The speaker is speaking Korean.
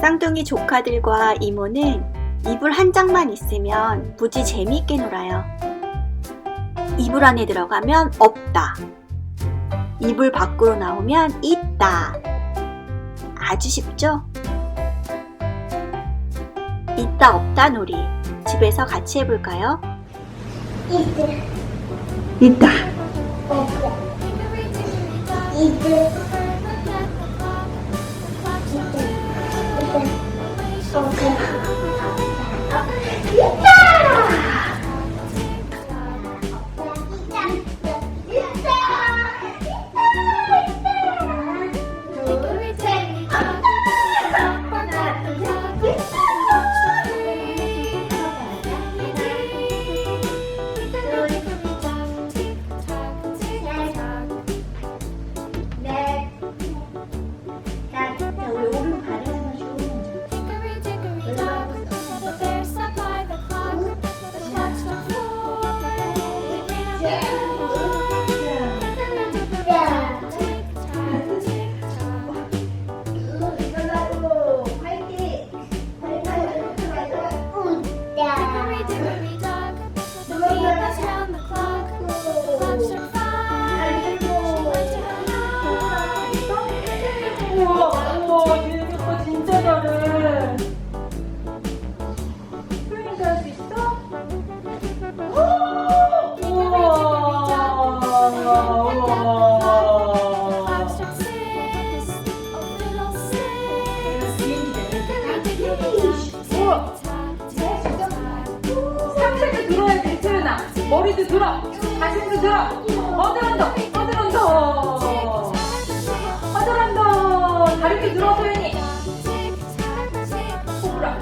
쌍둥이 조카들과 이모는 이불 한 장만 있으면 무지 재미있게 놀아요. 이불 안에 들어가면 없다. 이불 밖으로 나오면 있다. 아주 쉽죠? 있다 없다 놀이. 집에서 같이 해볼까요? 이들 있다. 이 들 네. 머리도 들어. 가슴도 들어. 어드런더, 어드런더. 어드런더. 다리도 들어, 소연이. 호불아.